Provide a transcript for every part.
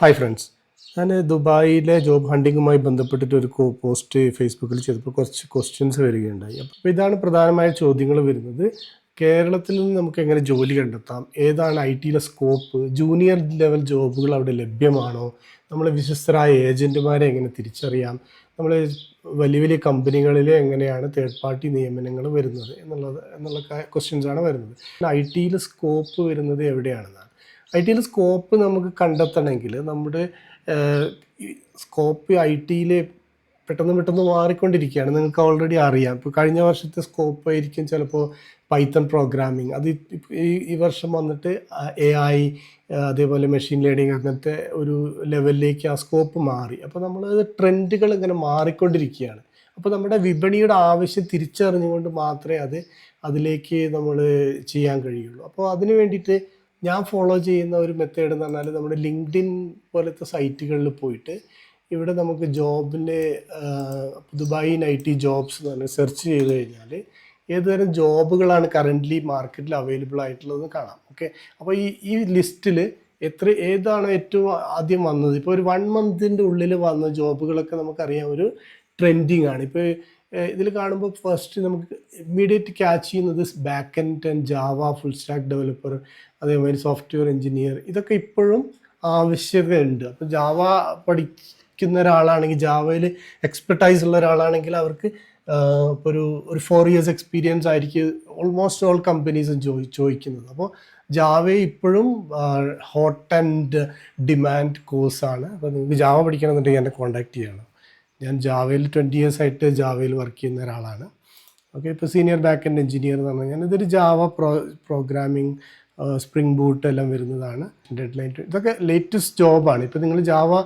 Hi friends ഞാൻ ദുബായിലെ job ഹണ്ടിങ്ങുമായി ബന്ധപ്പെട്ടിട്ട് ഒരു പോസ്റ്റ് ഫേസ്ബുക്കിൽ ചെയ്തപ്പോൾ കുറച്ച് ക്വസ്റ്റ്യൻസ് വരികയുണ്ടായി. അപ്പോൾ ഇതാണ് പ്രധാനമായ ചോദ്യങ്ങൾ വരുന്നത്. കേരളത്തിൽ നിന്ന് നമുക്ക് എങ്ങനെ ജോലി കണ്ടെത്താം? ഏതാണ് ഐ ടിയിലെ സ്കോപ്പ് ജൂനിയർ ലെവൽ ജോബുകൾ അവിടെ ലഭ്യമാണോ? നമ്മൾ വിശ്വസ്തരായ ഏജന്റുമാരെ എങ്ങനെ തിരിച്ചറിയാം? നമ്മൾ വലിയ വലിയ കമ്പനികളിൽ എങ്ങനെയാണ് തേർഡ് പാർട്ടി നിയമനങ്ങൾ വരുന്നത് എന്നുള്ളത് എന്നുള്ള ക്വസ്റ്റ്യൻസാണ് വരുന്നത്. ഐ ടിയിൽ സ്കോപ്പ് വരുന്നത് എവിടെയാണെന്നാണ്? ഐ ടിയിൽ സ്കോപ്പ് നമുക്ക് കണ്ടെത്തണമെങ്കിൽ നമ്മുടെ സ്കോപ്പ് ഐ ടിയിൽ പെട്ടെന്ന് പെട്ടെന്ന് മാറിക്കൊണ്ടിരിക്കുകയാണ്. നിങ്ങൾക്ക് ഓൾറെഡി അറിയാം. ഇപ്പോൾ കഴിഞ്ഞ വർഷത്തെ സ്കോപ്പ് ആയിരിക്കും ചിലപ്പോൾ പൈത്തൺ പ്രോഗ്രാമിംഗ് അത് ഈ ഈ വർഷം വന്നിട്ട് എ ഐ അതേപോലെ മെഷീൻ ലേണിംഗ് അങ്ങനത്തെ ഒരു ലെവലിലേക്ക് ആ സ്കോപ്പ് മാറി. അപ്പോൾ നമ്മൾ ട്രെൻഡുകൾ ഇങ്ങനെ മാറിക്കൊണ്ടിരിക്കുകയാണ്. അപ്പോൾ നമ്മുടെ വിപണിയുടെ ആവശ്യം തിരിച്ചറിഞ്ഞുകൊണ്ട് മാത്രമേ അത് അതിലേക്ക് നമ്മൾ ചെയ്യാൻ കഴിയുള്ളൂ. അപ്പോൾ അതിന് വേണ്ടിയിട്ട് ഞാൻ ഫോളോ ചെയ്യുന്ന ഒരു മെത്തേഡ് എന്ന് പറഞ്ഞാൽ നമ്മുടെ ലിങ്ക്ഡിൻ പോലത്തെ സൈറ്റുകളിൽ പോയിട്ട് ഇവിടെ നമുക്ക് ജോബിന്റെ ദുബായി ഐ ടി ജോബ്സ് എന്ന് പറഞ്ഞ് സെർച്ച് ചെയ്ത് കഴിഞ്ഞാൽ ഏതുതരം ജോബുകളാണ് കറന്റ്ലി മാർക്കറ്റിൽ അവൈലബിൾ ആയിട്ടുള്ളതെന്ന് കാണാം. ഓക്കെ അപ്പോൾ ഈ ഈ ലിസ്റ്റിൽ എത്ര ഏതാണ് ഏറ്റവും ആദ്യം വന്നത്? ഇപ്പോൾ ഒരു വൺ മന്തിന്റെ ഉള്ളിൽ വന്ന ജോബുകളൊക്കെ നമുക്കറിയാം. ഒരു ട്രെൻഡിങ് ആണ്. ഇപ്പോൾ ഇതിൽ കാണുമ്പോൾ ഫസ്റ്റ് നമുക്ക് ഇമ്മീഡിയറ്റ് ക്യാച്ച് ചെയ്യുന്നത് back end and Java full stack developer അതേമാതിരി സോഫ്റ്റ്വെയർ എഞ്ചിനീയർ ഇതൊക്കെ ഇപ്പോഴും ആവശ്യകതയുണ്ട്. അപ്പോൾ ജാവ പഠിക്കുന്ന ഒരാളാണെങ്കിൽ ജാവയിൽ എക്സ്പെർട്ടൈസ് ഉള്ള ഒരാളാണെങ്കിൽ അവർക്ക് ഇപ്പോൾ ഒരു ഒരു ഫോർ ഇയേഴ്സ് എക്സ്പീരിയൻസ് ആയിരിക്കും ഓൾമോസ്റ്റ് ഓൾ കമ്പനീസും ചോദി ചോദിക്കുന്നത് അപ്പോൾ ജാവ ഇപ്പോഴും ഹോട്ട് ആൻഡ് ഡിമാൻഡ് കോഴ്സാണ് അപ്പോൾ നിങ്ങൾക്ക് ജാവ പഠിക്കണമെന്നുണ്ടെങ്കിൽ എന്നെ കോൺടാക്ട് ചെയ്യണം. ഞാൻ ജാവയിൽ ട്വന്റി ഇയേഴ്സ് ആയിട്ട് ജാവയിൽ വർക്ക് ചെയ്യുന്ന ഒരാളാണ്. ഓക്കെ ഇപ്പോൾ സീനിയർ ബാക്ക് എൻഡ് എഞ്ചിനീയർ എന്ന് പറഞ്ഞാൽ ഇതൊരു Java pro programming Spring Boot എല്ലാം വരുന്നതാണ്. ഡെഡ് ലൈൻ ഇതൊക്കെ ലേറ്റസ്റ്റ് ജോബാണ് ഇപ്പോൾ നിങ്ങൾ ജാവ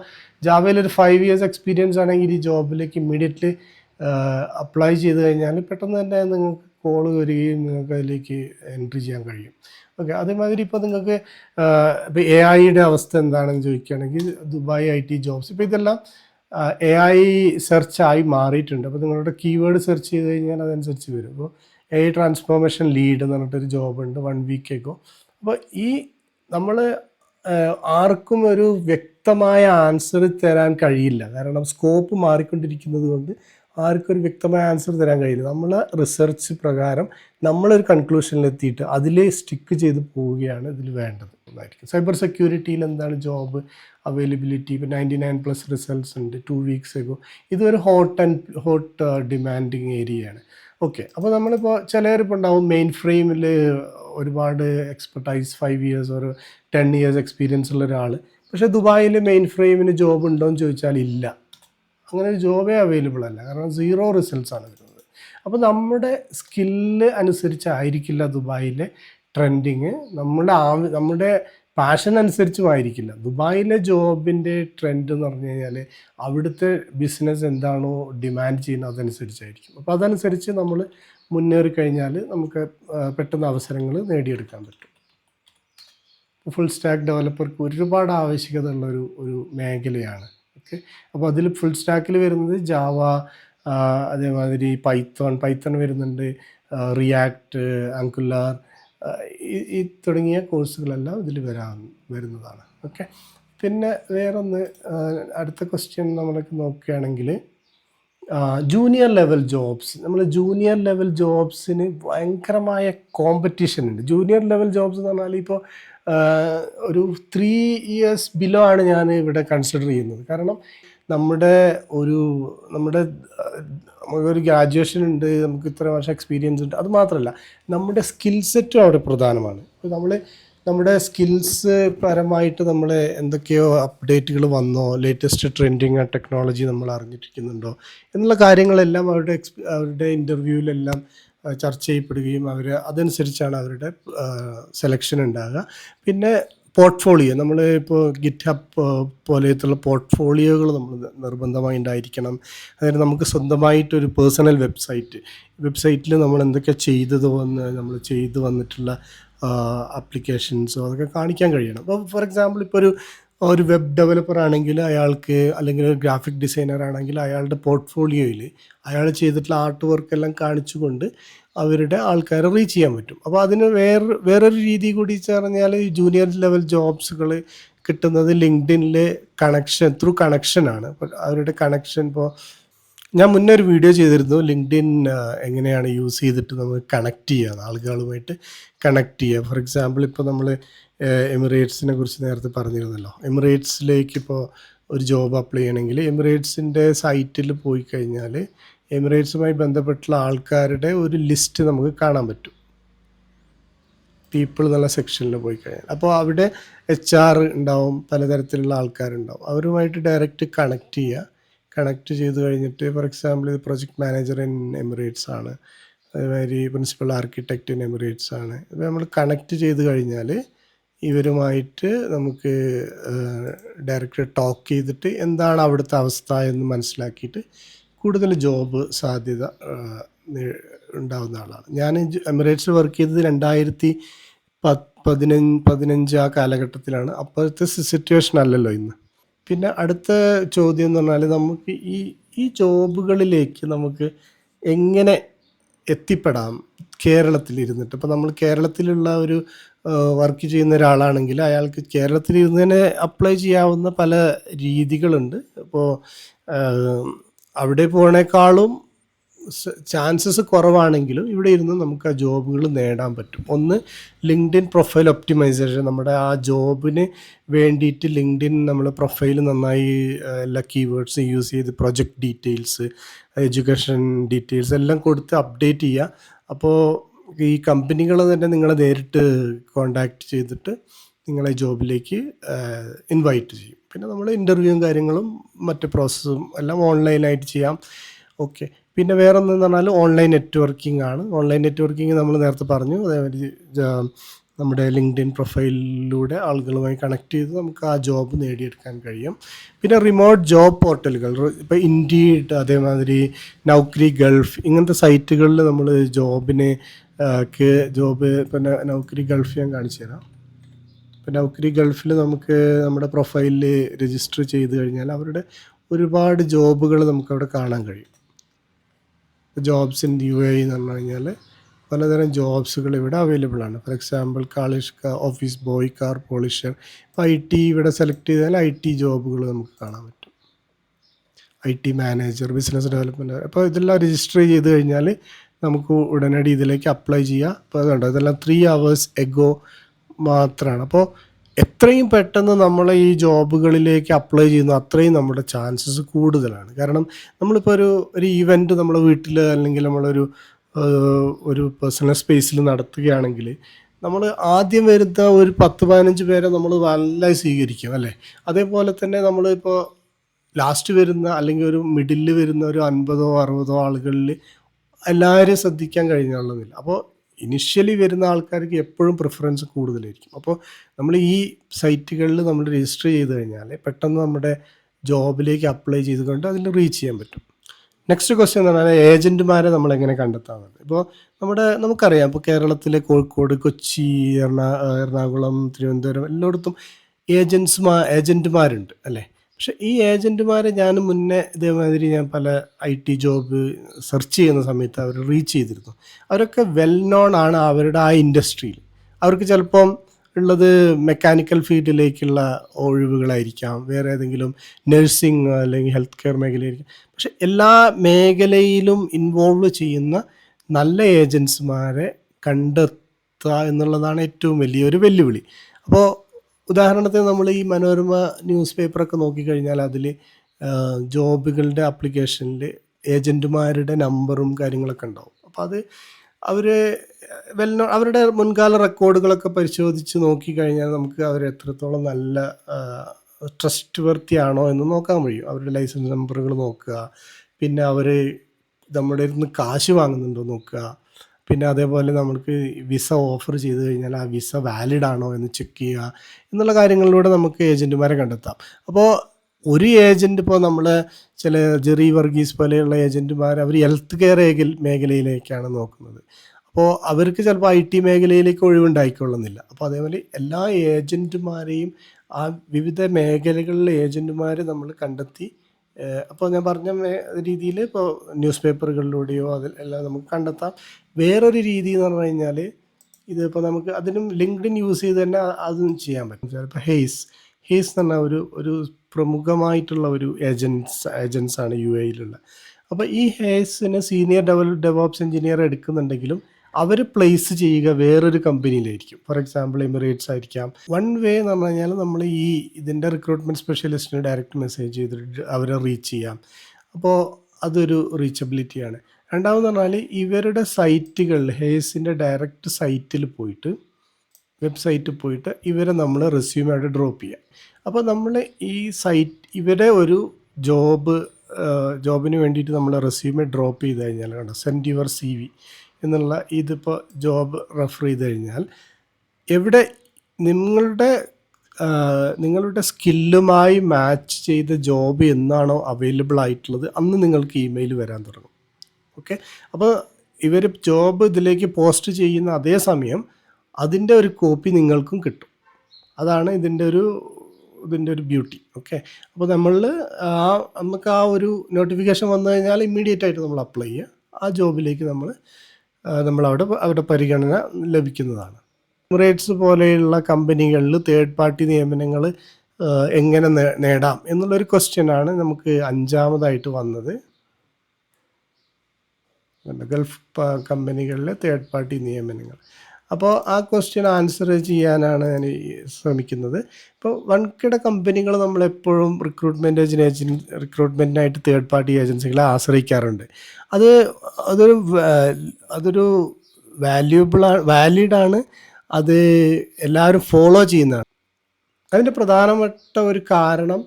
ജാവയിൽ ഒരു ഫൈവ് ഇയേഴ്സ് എക്സ്പീരിയൻസ് ആണെങ്കിൽ ഈ ജോബിലേക്ക് ഇമ്മീഡിയറ്റ്ലി അപ്ലൈ ചെയ്ത് കഴിഞ്ഞാൽ പെട്ടെന്ന് തന്നെ നിങ്ങൾക്ക് കോൾ വരികയും നിങ്ങൾക്ക് അതിലേക്ക് എൻട്രി ചെയ്യാൻ കഴിയും. ഓക്കെ അതേമാതിരി ഇപ്പോൾ നിങ്ങൾക്ക് ഇപ്പോൾ എ ഐയുടെ അവസ്ഥ എന്താണെന്ന് ചോദിക്കുകയാണെങ്കിൽ ദുബായ് ഐ ടി ജോബ്സ് ഇപ്പോൾ ഇതെല്ലാം എ ഐ സെർച്ച് ആയി മാറിയിട്ടുണ്ട്. അപ്പോൾ നിങ്ങളുടെ കീവേഡ് സെർച്ച് ചെയ്ത് കഴിഞ്ഞാൽ അതനുസരിച്ച് വരും. അപ്പോൾ എ ഐ ട്രാൻസ്ഫോർമേഷൻ ലീഡ് എന്ന് പറഞ്ഞിട്ടൊരു ജോബ് ഉണ്ട് വൺ വീക്കേക്കോ അപ്പോൾ ഈ നമ്മൾ ആർക്കും ഒരു വ്യക്തമായ ആൻസർ തരാൻ കഴിയില്ല. കാരണം സ്കോപ്പ് മാറിക്കൊണ്ടിരിക്കുന്നത് കൊണ്ട് ആർക്കും ഒരു വ്യക്തമായ ആൻസർ തരാൻ കഴിയില്ല. നമ്മൾ റിസർച്ച് പ്രകാരം നമ്മളൊരു കൺക്ലൂഷനിലെത്തിയിട്ട് അതിൽ സ്റ്റിക്ക് ചെയ്ത് പോവുകയാണ് ഇതിൽ വേണ്ടത്. എന്നായിരിക്കും സൈബർ സെക്യൂരിറ്റിയിൽ എന്താണ് ജോബ് അവൈലബിലിറ്റി ഇപ്പോൾ നയന്റി നയൻ പ്ലസ് റിസൾട്ട്സ് ഉണ്ട് ടു വീക്സ് എഗോ ഇതൊരു ഹോട്ട് ആൻഡ് ഹോട്ട് ഡിമാൻഡിങ് ഏരിയയാണ് ഓക്കെ അപ്പോൾ നമ്മളിപ്പോൾ ചിലരിപ്പോൾ ഉണ്ടാവും മെയിൻ ഫ്രെയിമിൽ ഒരുപാട് എക്സ്പെർട്ടൈസ് ഫൈവ് ഇയേഴ്സ് ഒരു ടെൻ ഇയേഴ്സ് എക്സ്പീരിയൻസ് ഉള്ള ഒരാൾ പക്ഷേ ദുബായിൽ മെയിൻ ഫ്രെയിമിന് ജോബ് ഉണ്ടോ എന്ന് ചോദിച്ചാൽ ഇല്ല. അങ്ങനെ ഒരു ജോബേ അവൈലബിൾ അല്ല. കാരണം സീറോ റിസൾട്ട്സ് ആണ് വരുന്നത്. അപ്പോൾ നമ്മുടെ സ്കില്ല് അനുസരിച്ചായിരിക്കില്ല ദുബായിലെ ട്രെൻഡിങ് നമ്മുടെ ആവ നമ്മുടെ പാഷൻ അനുസരിച്ചും ആയിരിക്കില്ല ദുബായിലെ ജോബിന്റെ ട്രെൻഡ് എന്ന് പറഞ്ഞു കഴിഞ്ഞാൽ അവിടുത്തെ ബിസിനസ് എന്താണോ ഡിമാൻഡ് ചെയ്യുന്നത് അതനുസരിച്ചായിരിക്കും. അപ്പോൾ അതനുസരിച്ച് നമ്മൾ മുന്നേറി കഴിഞ്ഞാൽ നമുക്ക് പെട്ടെന്ന് അവസരങ്ങൾ നേടിയെടുക്കാൻ പറ്റും. ഫുൾ സ്റ്റാക്ക് ഡെവലപ്പർക്ക് ഒരുപാട് ആവശ്യകത ഉള്ള ഒരു ഒരു മേഖലയാണ്. ഓക്കെ? അപ്പോൾ അതിൽ ഫുൾ സ്റ്റാക്കിൽ വരുന്നത് ജാവ അതേമാതിരി പൈത്തോൺ പൈത്തൺ വരുന്നുണ്ട് റിയാക്ട് ആങ്കുലാർ ഈ തുടങ്ങിയ കോഴ്സുകളെല്ലാം ഇതിൽ വരാൻ വരുന്നതാണ്. ഓക്കെ? പിന്നെ വേറൊന്ന് അടുത്ത ക്വസ്റ്റ്യൻ നമ്മളൊക്കെ നോക്കുകയാണെങ്കിൽ ജൂനിയർ ലെവൽ ജോബ്സ് നമ്മൾ ജൂനിയർ ലെവൽ ജോബ്സിന് ഭയങ്കരമായ കോമ്പറ്റീഷൻ ഉണ്ട്. ജൂനിയർ ലെവൽ ജോബ്സ് എന്ന് പറഞ്ഞാൽ ഇപ്പോൾ ഒരു ത്രീ ഇയേഴ്സ് ബിലോ ആണ് ഞാൻ ഇവിടെ കൺസിഡർ ചെയ്യുന്നത്. കാരണം നമ്മുടെ ഒരു നമ്മുടെ ഒരു ഗ്രാജുവേഷൻ ഉണ്ട് നമുക്ക് ഇത്ര വർഷം എക്സ്പീരിയൻസ് ഉണ്ട്. അത് മാത്രമല്ല നമ്മുടെ സ്കിൽ സെറ്റും അവിടെ പ്രധാനമാണ്. ഇപ്പോൾ നമ്മൾ നമ്മുടെ സ്കിൽസ് പരമായിട്ട് നമ്മൾ എന്തൊക്കെയോ അപ്ഡേറ്റുകൾ വന്നോ ലേറ്റസ്റ്റ് ട്രെൻഡിങ് ആ ടെക്നോളജി നമ്മൾ അറിഞ്ഞിരിക്കുന്നുണ്ടോ എന്നുള്ള കാര്യങ്ങളെല്ലാം അവരുടെ എക്സ്പ് അവരുടെ ഇന്റർവ്യൂവിലെല്ലാം ചർച്ച ചെയ്യപ്പെടുകയും അവർ അതനുസരിച്ചാണ് അവരുടെ സെലക്ഷൻ ഉണ്ടാകുക പിന്നെ പോർട്ട്ഫോളിയോ. നമ്മൾ ഇപ്പോൾ ഗിറ്റ് ഹബ് പോലത്തുള്ള പോർട്ട്ഫോളിയോകൾ നമ്മൾ നിർബന്ധമായി ഉണ്ടായിരിക്കണം. അതായത് നമുക്ക് സ്വന്തമായിട്ടൊരു പേഴ്സണൽ വെബ്സൈറ്റ് വെബ്സൈറ്റിൽ നമ്മൾ എന്തൊക്കെ ചെയ്തത് വന്ന് നമ്മൾ ചെയ്തു വന്നിട്ടുള്ള ആപ്ലിക്കേഷൻസോ അതൊക്കെ കാണിക്കാൻ കഴിയണം. അപ്പോൾ ഫോർ എക്സാമ്പിൾ ഇപ്പോൾ ഒരു ഒരു വെബ് ഡെവലപ്പർ ആണെങ്കിൽ അയാൾക്ക് അല്ലെങ്കിൽ ഒരു ഗ്രാഫിക് ഡിസൈനർ ആണെങ്കിൽ അയാളുടെ പോർട്ട്ഫോളിയോയിൽ അയാൾ ചെയ്തിട്ടുള്ള ആർട്ട് വർക്ക് എല്ലാം കാണിച്ചുകൊണ്ട് അവരുടെ ആൾക്കാരെ റീച്ച് ചെയ്യാൻ പറ്റും. അപ്പോൾ അതിന് വേറെ വേറൊരു രീതി കൂടി പറഞ്ഞാൽ ജൂനിയർ ലെവൽ ജോബ്സുകൾ കിട്ടുന്നത് ലിങ്ക്ഡിനിൽ കണക്ഷൻ ത്രൂ കണക്ഷനാണ് അവരുടെ കണക്ഷൻ ഇപ്പോൾ ഞാൻ മുന്നേ ഒരു വീഡിയോ ചെയ്തിരുന്നു. ലിങ്ക്ഡിൻ എങ്ങനെയാണ് യൂസ് ചെയ്തിട്ട് നമ്മൾ കണക്ട് ചെയ്യുക ആളുകളുമായിട്ട് കണക്ട് ചെയ്യുക. ഫോർ എക്സാമ്പിൾ ഇപ്പോൾ നമ്മൾ എമിറേറ്റ്സിനെ കുറിച്ച് നേരത്തെ പറഞ്ഞിരുന്നല്ലോ. എമിറേറ്റ്സിലേക്ക് ഇപ്പോൾ ഒരു ജോബ് അപ്ലൈ ചെയ്യണമെങ്കിൽ എമിറേറ്റ്സിന്റെ സൈറ്റിൽ പോയി കഴിഞ്ഞാൽ എമിറേറ്റ്സുമായി ബന്ധപ്പെട്ടുള്ള ആൾക്കാരുടെ ഒരു ലിസ്റ്റ് നമുക്ക് കാണാൻ പറ്റും. പീപ്പിൾ എന്നുള്ള സെക്ഷനിൽ പോയി കഴിഞ്ഞാൽ. അപ്പോൾ അവിടെ എച്ച് ആർ ഉണ്ടാവും പലതരത്തിലുള്ള ആൾക്കാരുണ്ടാവും. അവരുമായിട്ട് ഡയറക്റ്റ് കണക്ട് ചെയ്യുക. കണക്ട് ചെയ്ത് കഴിഞ്ഞിട്ട് ഫോർ എക്സാമ്പിൾ ഇത് പ്രൊജക്ട് മാനേജർ ഇൻ എമിറേറ്റ്സ് ആണ്. അതേമാതിരി പ്രിൻസിപ്പൽ ആർക്കിടെക്റ്റ് ഇൻ എമിറേറ്റ്സ് ആണ്. ഇപ്പം നമ്മൾ കണക്ട് ചെയ്ത് കഴിഞ്ഞാൽ ഇവരുമായിട്ട് നമുക്ക് ഡയറക്റ്റ് ടോക്ക് ചെയ്തിട്ട് എന്താണ് അവിടുത്തെ അവസ്ഥ എന്ന് മനസ്സിലാക്കിയിട്ട് കൂടുതൽ ജോബ് സാധ്യത ഉണ്ടാവുന്ന ആളാണ്. ഞാൻ എമിറേറ്റ്സിൽ വർക്ക് ചെയ്തത് രണ്ടായിരത്തി പതിനഞ്ച് പതിനഞ്ച് ആ കാലഘട്ടത്തിലാണ്. അപ്പോഴത്തെ സിറ്റുവേഷൻ അല്ലല്ലോ ഇന്ന്. പിന്നെ അടുത്ത ചോദ്യം എന്ന് പറഞ്ഞാൽ നമുക്ക് ഈ ഈ ജോബുകളിലേക്ക് നമുക്ക് എങ്ങനെ എത്തിപ്പെടാം? കേരളത്തിൽ ഇരുന്നിട്ട്. ഇപ്പോൾ നമ്മൾ കേരളത്തിലുള്ള ഒരു വർക്ക് ചെയ്യുന്ന ഒരാളാണെങ്കിൽ അയാൾക്ക് കേരളത്തിൽ ഇരുന്ന് തന്നെ അപ്ലൈ ചെയ്യാവുന്ന പല രീതികളുണ്ട്. ഇപ്പോൾ അവിടെ പോണേക്കാളും ചാൻസസ് കുറവാണെങ്കിലും ഇവിടെ ഇരുന്ന് നമുക്ക് ആ ജോബുകൾ നേടാൻ പറ്റും. ഒന്ന് ലിങ്ക്ഡിൻ പ്രൊഫൈൽ ഒപ്റ്റിമൈസേഷൻ. നമ്മുടെ ആ ജോബിന് വേണ്ടിയിട്ട് ലിങ്ക്ഡിൻ നമ്മൾ പ്രൊഫൈൽ നന്നായി എല്ലാ കീവേഡ്സ് യൂസ് ചെയ്ത് പ്രൊജക്ട് ഡീറ്റെയിൽസ് എഡ്യൂക്കേഷൻ ഡീറ്റെയിൽസ് എല്ലാം കൊടുത്ത് അപ്ഡേറ്റ് ചെയ്യുക. അപ്പോൾ ഈ കമ്പനികൾ തന്നെ നിങ്ങളെ നേരിട്ട് കോണ്ടാക്ട് ചെയ്തിട്ട് നിങ്ങളെ ജോബിലേക്ക് ഇൻവൈറ്റ് ചെയ്യും. പിന്നെ നമ്മൾ ഇന്റർവ്യൂവും കാര്യങ്ങളും മറ്റ് പ്രോസസ്സും എല്ലാം ഓൺലൈനായിട്ട് ചെയ്യാം. ഓക്കെ പിന്നെ വേറെ ഒന്നെന്ന് പറഞ്ഞാൽ ഓൺലൈൻ നെറ്റ്വർക്കിംഗ് ആണ്. ഓൺലൈൻ നെറ്റ്വർക്കിംഗ് നമ്മൾ നേരത്തെ പറഞ്ഞു. അതേമാതിരി നമ്മുടെ ലിങ്ക്ഡിൻ പ്രൊഫൈലിലൂടെ ആളുകളുമായി കണക്ട് ചെയ്ത് നമുക്ക് ആ ജോബ് നേടിയെടുക്കാൻ കഴിയും. പിന്നെ റിമോട്ട് ജോബ് പോർട്ടലുകൾ ഇപ്പോൾ ഇൻഡീഡ് അതേമാതിരി നൗക്രി ഗൾഫ് ഇങ്ങനത്തെ സൈറ്റുകളിൽ നമ്മൾ ജോബിന് ജോബ് പിന്നെ നൗക്രി ഗൾഫ് ഞാൻ കാണിച്ചു തരാം ഇപ്പം നൗക്കരി ഗൾഫിൽ നമുക്ക് നമ്മുടെ പ്രൊഫൈലിൽ രജിസ്റ്റർ ചെയ്ത് കഴിഞ്ഞാൽ അവരുടെ ഒരുപാട് ജോബുകൾ നമുക്കവിടെ കാണാൻ കഴിയും. ജോബ്സ് ഇൻ യു എ എന്ന് പറഞ്ഞു കഴിഞ്ഞാൽ പലതരം ജോബ്സുകൾ ഇവിടെ അവൈലബിൾ ആണ്. ഫോർ എക്സാമ്പിൾ കാളിഷ് ഓഫീസ് ബോയ് കാർ പോളിഷർ ഇപ്പോൾ ഐ ടി ഇവിടെ സെലക്ട് ചെയ്താൽ ഐ ടി ജോബുകൾ നമുക്ക് കാണാൻ പറ്റും. I T manager business development അപ്പോൾ ഇതെല്ലാം രജിസ്റ്റർ ചെയ്ത് കഴിഞ്ഞാൽ നമുക്ക് ഉടനടി ഇതിലേക്ക് അപ്ലൈ ചെയ്യാം. അപ്പോൾ അതുകൊണ്ട് ഇതെല്ലാം ത്രീ അവേഴ്സ് എഗോ മാത്രമാണ് അപ്പോൾ എത്രയും പെട്ടെന്ന് നമ്മൾ ഈ ജോബുകളിലേക്ക് അപ്ലൈ ചെയ്യുന്നു അത്രയും നമ്മുടെ ചാൻസസ് കൂടുതലാണ്. കാരണം നമ്മളിപ്പോൾ ഒരു ഒരു ഈവന്റ് നമ്മുടെ വീട്ടിൽ അല്ലെങ്കിൽ നമ്മളൊരു ഒരു പേഴ്സണൽ സ്പേസിൽ നടത്തുകയാണെങ്കിൽ നമ്മൾ ആദ്യം വരുന്ന ഒരു പത്ത് പതിനഞ്ച് പേരെ നമ്മൾ നല്ലതായി സ്വീകരിക്കും അല്ലേ? അതേപോലെ തന്നെ നമ്മളിപ്പോൾ ലാസ്റ്റ് വരുന്ന അല്ലെങ്കിൽ ഒരു മിഡിലിൽ വരുന്ന ഒരു അൻപതോ അറുപതോ ആളുകളിൽ എല്ലാവരെയും ശ്രദ്ധിക്കാൻ കഴിഞ്ഞുള്ളതില്ല അപ്പോൾ ഇനിഷ്യലി വരുന്ന ആൾക്കാർക്ക് എപ്പോഴും പ്രിഫറൻസ് കൂടുതലായിരിക്കും. അപ്പോൾ നമ്മൾ ഈ സൈറ്റുകളിൽ നമ്മൾ രജിസ്റ്റർ ചെയ്ത് കഴിഞ്ഞാൽ പെട്ടെന്ന് നമ്മുടെ ജോബിലേക്ക് അപ്ലൈ ചെയ്തുകൊണ്ട് അതിൽ റീച്ച് ചെയ്യാൻ പറ്റും. നെക്സ്റ്റ് ക്വസ്റ്റ്യൻ എന്ന് പറഞ്ഞാൽ ഏജന്റുമാരെ നമ്മൾ എങ്ങനെ കണ്ടെത്താമെന്ന്. ഇപ്പോൾ നമ്മുടെ നമുക്കറിയാം ഇപ്പോൾ കേരളത്തിലെ കോഴിക്കോട് കൊച്ചി എറണാ എറണാകുളം തിരുവനന്തപുരം എല്ലായിടത്തും ഏജൻസ്മാ ഏജന്റുമാരുണ്ട് അല്ലേ? പക്ഷെ ഈ ഏജന്റുമാരെ ഞാൻ മുന്നേ ഇതേമാതിരി ഞാൻ പല ഐ ടി ജോബ് സെർച്ച് ചെയ്യുന്ന സമയത്ത് അവർ റീച്ച് ചെയ്തിരുന്നു. അവരൊക്കെ വെൽ നോൺ ആണ് അവരുടെ ആ ഇൻഡസ്ട്രിയിൽ. അവർക്ക് ചിലപ്പം ഉള്ളത് മെക്കാനിക്കൽ ഫീൽഡിലേക്കുള്ള ഒഴിവുകളായിരിക്കാം വേറെ ഏതെങ്കിലും നഴ്സിംഗ് അല്ലെങ്കിൽ ഹെൽത്ത് കെയർ മേഖലയായിരിക്കാം പക്ഷെ എല്ലാ മേഖലയിലും ഇൻവോൾവ് ചെയ്യുന്ന നല്ല ഏജൻസിമാരെ കണ്ടെത്തുക എന്നുള്ളതാണ് ഏറ്റവും വലിയൊരു വെല്ലുവിളി. അപ്പോൾ ഉദാഹരണത്തിന് നമ്മൾ ഈ മനോരമ ന്യൂസ് പേപ്പറൊക്കെ നോക്കിക്കഴിഞ്ഞാൽ അതിൽ ജോബുകളുടെ ആപ്ലിക്കേഷനിൽ ഏജന്റുമാരുടെ നമ്പറും കാര്യങ്ങളൊക്കെ ഉണ്ടാവും. അപ്പോൾ അത് അവർ വെൽ അവരുടെ മുൻകാല റെക്കോർഡുകളൊക്കെ പരിശോധിച്ച് നോക്കിക്കഴിഞ്ഞാൽ നമുക്ക് അവർ എത്രത്തോളം നല്ല ട്രസ്റ്റ് വർത്തിയാണോ എന്ന് നോക്കാൻ കഴിയും. അവരുടെ ലൈസൻസ് നമ്പറുകൾ നോക്കുക. പിന്നെ അവർ നമ്മുടെ ഇരുന്ന് കാശ് വാങ്ങുന്നുണ്ടോ നോക്കുക. പിന്നെ അതേപോലെ നമുക്ക് വിസ ഓഫർ ചെയ്ത് കഴിഞ്ഞാൽ ആ വിസ വാലിഡ് ആണോ എന്ന് ചെക്ക് ചെയ്യുക എന്നുള്ള കാര്യങ്ങളിലൂടെ നമുക്ക് ഏജന്റുമാരെ കണ്ടെത്താം. അപ്പോൾ ഒരു ഏജന്റ് ഇപ്പോൾ നമ്മൾ ചില ജെറി വർഗീസ് പോലെയുള്ള ഏജന്റുമാർ അവർ ഹെൽത്ത് കെയർ മേഖലയിലേക്കാണ് നോക്കുന്നത്. അപ്പോൾ അവർക്ക് ചിലപ്പോൾ ഐ ടി മേഖലയിലേക്ക് ഒഴിവുണ്ടായിക്കൊള്ളുന്നില്ല. അപ്പോൾ അതേപോലെ എല്ലാ ഏജന്റുമാരെയും ആ വിവിധ മേഖലകളിലെ ഏജന്റുമാരെ നമ്മൾ കണ്ടെത്തി അപ്പോൾ ഞാൻ പറഞ്ഞ രീതിയിൽ ഇപ്പോൾ ന്യൂസ് പേപ്പറുകളിലൂടെയോ അതിൽ എല്ലാം നമുക്ക് കണ്ടെത്താം. വേറൊരു രീതി എന്ന് പറഞ്ഞു കഴിഞ്ഞാൽ ഇതിപ്പോൾ നമുക്ക് അതിനും ലിങ്ക്ഡിൻ യൂസ് ചെയ്ത് തന്നെ അതും ചെയ്യാൻ പറ്റും. ചിലപ്പോൾ ഹെയ്സ് ഹെയ്സ് എന്ന് പറഞ്ഞാൽ ഒരു ഒരു പ്രമുഖമായിട്ടുള്ള ഒരു ഏജൻസ് ഏജൻസാണ് യു എയിലുള്ള അപ്പോൾ ഈ ഹെയ്സിന് സീനിയർ ഡെവലപ് ഡെവോപ്സ് എഞ്ചിനീയർ എടുക്കുന്നുണ്ടെങ്കിലും അവർ പ്ലേസ് ചെയ്യുക വേറൊരു കമ്പനിയിലായിരിക്കും ഫോർ എക്സാമ്പിൾ എമിറേറ്റ്സ് ആയിരിക്കാം. വൺ വേ എന്ന് പറഞ്ഞു കഴിഞ്ഞാൽ നമ്മൾ ഈ ഇതിന്റെ റിക്രൂട്ട്മെന്റ് സ്പെഷ്യലിസ്റ്റിന് ഡയറക്റ്റ് മെസ്സേജ് ചെയ്തിട്ട് അവരെ റീച്ച് ചെയ്യാം. അപ്പോൾ അതൊരു റീച്ചബിലിറ്റിയാണ് രണ്ടാമെന്ന് പറഞ്ഞാൽ ഇവരുടെ സൈറ്റുകൾ ഹേസിന്റെ ഡയറക്റ്റ് സൈറ്റിൽ പോയിട്ട് വെബ്സൈറ്റിൽ പോയിട്ട് ഇവരെ നമ്മൾ റെസ്യൂമായിട്ട് ഡ്രോപ്പ് ചെയ്യാം. അപ്പോൾ നമ്മൾ ഈ സൈറ്റ് ഇവരെ ഒരു ജോബ് ജോബിന് വേണ്ടിയിട്ട് നമ്മൾ റെസ്യൂമെ ഡ്രോപ്പ് ചെയ്ത് കഴിഞ്ഞാൽ കണ്ടോ സെൻഡ് യുവർ സി വി എന്നുള്ള ഇതിപ്പോൾ ജോബ് റെഫർ ചെയ്ത് കഴിഞ്ഞാൽ എവിടെ നിങ്ങളുടെ നിങ്ങളുടെ സ്കില്ലുമായി മാച്ച് ചെയ്ത ജോബ് എന്നാണോ അവൈലബിൾ ആയിട്ടുള്ളത് അന്ന് നിങ്ങൾക്ക് ഇമെയിൽ വരാൻ തുടങ്ങും. ഓക്കെ? അപ്പോൾ ഇവർ ജോബ് ഇതിലേക്ക് പോസ്റ്റ് ചെയ്യുന്ന അതേ സമയം അതിന്റെ ഒരു കോപ്പി നിങ്ങൾക്കും കിട്ടും. അതാണ് ഇതിന്റെ ഒരു ഇതിന്റെ ഒരു ബ്യൂട്ടി. ഓക്കെ? അപ്പോൾ നമ്മൾ ആ നമുക്ക് ആ ഒരു നോട്ടിഫിക്കേഷൻ വന്നു കഴിഞ്ഞാൽ ഇമ്മീഡിയറ്റ് ആയിട്ട് നമ്മൾ അപ്ലൈ ചെയ്യുക. ആ ജോബിലേക്ക് നമ്മൾ നമ്മളവിടെ അവിടെ പരിഗണന ലഭിക്കുന്നതാണ്. എമിറേറ്റ്സ് പോലെയുള്ള കമ്പനികളിൽ തേർഡ് പാർട്ടി നിയമനങ്ങൾ എങ്ങനെ നേടാം എന്നുള്ളൊരു ക്വസ്റ്റ്യനാണ് നമുക്ക് അഞ്ചാമതായിട്ട് വന്നത്. ഗൾഫ് കമ്പനികളിലെ തേർഡ് പാർട്ടി നിയമനങ്ങൾ. അപ്പോൾ ആ ക്വസ്റ്റ്യൻ ആൻസർ ചെയ്യാനാണ് ഞാൻ ശ്രമിക്കുന്നത്. ഇപ്പോൾ വൻകിട കമ്പനികൾ നമ്മളെപ്പോഴും റിക്രൂട്ട്മെന്റ് ഏജൻസി റിക്രൂട്ട്മെന്റിനായിട്ട് തേർഡ് പാർട്ടി ഏജൻസികളെ ആശ്രയിക്കാറുണ്ട്. അത് അതൊരു അതൊരു വാല്യൂബിൾ വാലിഡാണ് അത് എല്ലാവരും ഫോളോ ചെയ്യുന്നതാണ്. അതിന്റെ പ്രധാനപ്പെട്ട ഒരു കാരണം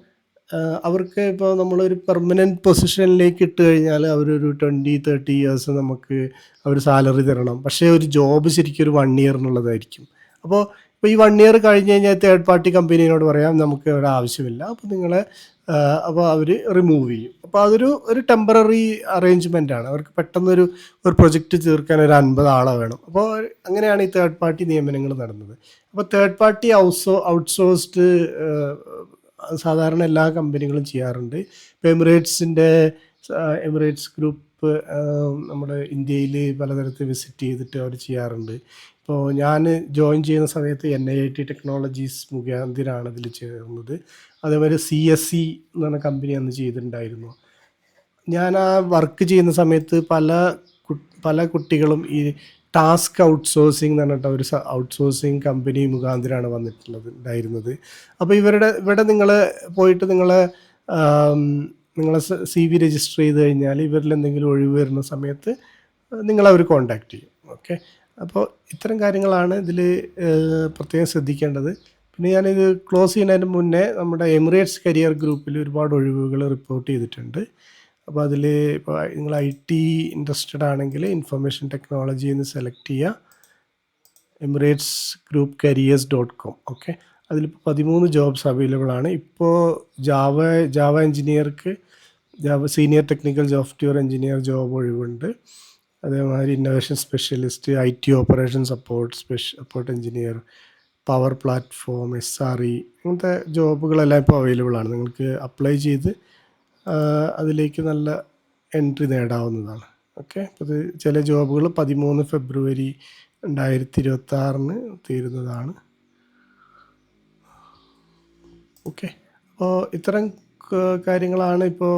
അവർക്ക് ഇപ്പോൾ നമ്മളൊരു പെർമനന്റ് പൊസിഷനിലേക്ക് ഇട്ട് കഴിഞ്ഞാൽ അവരൊരു ട്വന്റി തേർട്ടി ഇയേഴ്സ് നമുക്ക് അവർ സാലറി തരണം. പക്ഷേ ഒരു ജോബ് ശരിക്കും ഒരു വൺ ഇയറിനുള്ളതായിരിക്കും അപ്പോൾ ഇപ്പോൾ ഈ വൺ ഇയർ കഴിഞ്ഞ് കഴിഞ്ഞാൽ തേർഡ് പാർട്ടി കമ്പനിയോട് പറയാം നമുക്ക് ഒരു ആവശ്യമില്ല. അപ്പോൾ നിങ്ങളെ അപ്പോൾ അവർ റിമൂവ് ചെയ്യും. അപ്പോൾ അതൊരു ഒരു ടെമ്പററി അറേഞ്ച്മെന്റ് ആണ്. അവർക്ക് പെട്ടെന്നൊരു ഒരു പ്രൊജക്റ്റ് തീർക്കാൻ ഒരു അൻപത് ആളെ വേണം. അപ്പോൾ അങ്ങനെയാണ് ഈ തേർഡ് പാർട്ടി നിയമനങ്ങൾ നടന്നത്. അപ്പോൾ തേർഡ് പാർട്ടി ഔട്ട്സോ ഔട്ട്സോഴ്സ്ഡ് സാധാരണ എല്ലാ കമ്പനികളും ചെയ്യാറുണ്ട്. ഇപ്പോൾ എമിറേറ്റ്സിന്റെ എമിറേറ്റ്സ് ഗ്രൂപ്പ് നമ്മുടെ ഇന്ത്യയിൽ പലതരത്തിൽ വിസിറ്റ് ചെയ്തിട്ട് അവർ ചെയ്യാറുണ്ട്. ഇപ്പോൾ ഞാൻ ജോയിൻ ചെയ്യുന്ന സമയത്ത് എൻ ഐ ടി ടെക്നോളജീസ് മുഖാന്തിരാണ് ഇതിൽ ചേർന്നത്. അതേപോലെ സി എസ് സി എന്ന് പറഞ്ഞ കമ്പനി അന്ന് ചെയ്തിട്ടുണ്ടായിരുന്നു. ഞാൻ ആ വർക്ക് ചെയ്യുന്ന സമയത്ത് പല പല കുട്ടികളും ഈ ടാസ്ക് ഔട്ട്സോഴ്സിംഗ് എന്ന് പറഞ്ഞിട്ട് ഒരു ഔട്ട്സോഴ്സിംഗ് കമ്പനി മുഖാന്തരമാണ് വന്നിട്ടുള്ളത് ഉണ്ടായിരുന്നത്. അപ്പോൾ ഇവരുടെ ഇവിടെ നിങ്ങൾ പോയിട്ട് നിങ്ങൾ നിങ്ങളെ സി വി രജിസ്റ്റർ ചെയ്ത് കഴിഞ്ഞാൽ ഇവരിൽ എന്തെങ്കിലും ഒഴിവ് വരുന്ന സമയത്ത് നിങ്ങളവർ കോണ്ടാക്ട് ചെയ്യും. ഓക്കെ അപ്പോൾ ഇത്തരം കാര്യങ്ങളാണ് ഇതിൽ പ്രത്യേകം ശ്രദ്ധിക്കേണ്ടത്. പിന്നെ ഞാനിത് ക്ലോസ് ചെയ്യുന്നതിന് മുന്നേ നമ്മുടെ എമിറേറ്റ്സ് കരിയർ ഗ്രൂപ്പിൽ ഒരുപാട് ഒഴിവുകൾ റിപ്പോർട്ട് ചെയ്തിട്ടുണ്ട്. അപ്പോൾ അതിൽ ഇപ്പോൾ നിങ്ങൾ ഐ ടി ഇൻട്രസ്റ്റഡ് ആണെങ്കിൽ ഇൻഫർമേഷൻ ടെക്നോളജി എന്ന് സെലക്ട് ചെയ്യുക Emirates group careers dot com okay അതിലിപ്പോൾ പതിമൂന്ന് ജോബ്സ് അവൈലബിൾ ആണ്. ഇപ്പോൾ Java Java എഞ്ചിനീയർക്ക് Java senior technical software engineer job ഒഴിവുണ്ട്. അതേമാതിരി innovation specialist I T operation support special support engineer power platform S R E അങ്ങനത്തെ ജോബുകളെല്ലാം ഇപ്പോൾ അവൈലബിൾ ആണ്. നിങ്ങൾക്ക് അപ്ലൈ ചെയ്ത് അതിലേക്ക് നല്ല എൻട്രി നേടാവുന്നതാണ്. ഓക്കെ? അപ്പോൾ ചില ജോബുകൾ പതിമൂന്ന് ഫെബ്രുവരി രണ്ടായിരത്തി ഇരുപത്തി ആറിന് തീരുന്നതാണ്. ഓക്കെ? അപ്പോൾ ഇത്തരം കാര്യങ്ങളാണ് ഇപ്പോൾ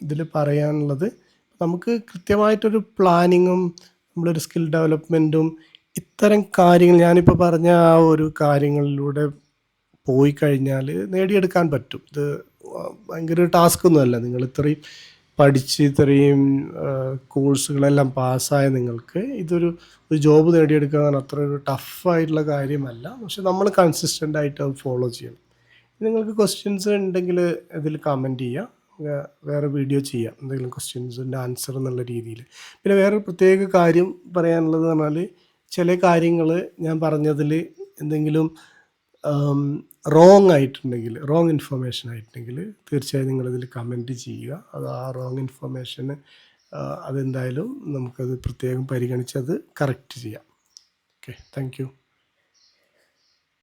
ഇതിൽ പറയാനുള്ളത്. നമുക്ക് കൃത്യമായിട്ടൊരു പ്ലാനിങ്ങും നമ്മളൊരു സ്കിൽ ഡെവലപ്മെന്റും ഇത്തരം കാര്യങ്ങൾ ഞാനിപ്പോൾ പറഞ്ഞ ആ ഒരു കാര്യങ്ങളിലൂടെ പോയി കഴിഞ്ഞാൽ നേടിയെടുക്കാൻ പറ്റും. ഇത് ഭയങ്കര ടാസ്ക് ഒന്നുമല്ല നിങ്ങൾ ഇത്രയും പഠിച്ച് ഇത്രയും കോഴ്സുകളെല്ലാം പാസ്സായ നിങ്ങൾക്ക് ഇതൊരു ഒരു ജോബ് നേടിയെടുക്കുക എന്ന് അത്ര ഒരു ടഫായിട്ടുള്ള കാര്യമല്ല. പക്ഷെ നമ്മൾ കൺസിസ്റ്റന്റ് ആയിട്ട് അത് ഫോളോ ചെയ്യണം. നിങ്ങൾക്ക് ക്വസ്റ്റ്യൻസ് ഉണ്ടെങ്കിൽ ഇതിൽ കമന്റ് ചെയ്യാം. വേറെ വീഡിയോ ചെയ്യാം. എന്തെങ്കിലും ക്വസ്റ്റ്യൻസിന്റെ ആൻസർ എന്നുള്ള രീതിയിൽ. പിന്നെ വേറൊരു പ്രത്യേക കാര്യം പറയാനുള്ളത് പറഞ്ഞാൽ ചില കാര്യങ്ങൾ ഞാൻ പറഞ്ഞതിൽ എന്തെങ്കിലും റോങ് ആയിട്ടുണ്ടെങ്കിൽ റോങ് ഇൻഫർമേഷൻ ആയിട്ടുണ്ടെങ്കിൽ തീർച്ചയായും നിങ്ങളതിൽ കമന്റ് ചെയ്യുക. അത് ആ റോങ് ഇൻഫർമേഷന് അതെന്തായാലും നമുക്കത് പ്രത്യേകം പരിഗണിച്ച് അത് കറക്റ്റ് ചെയ്യാം. Okay thank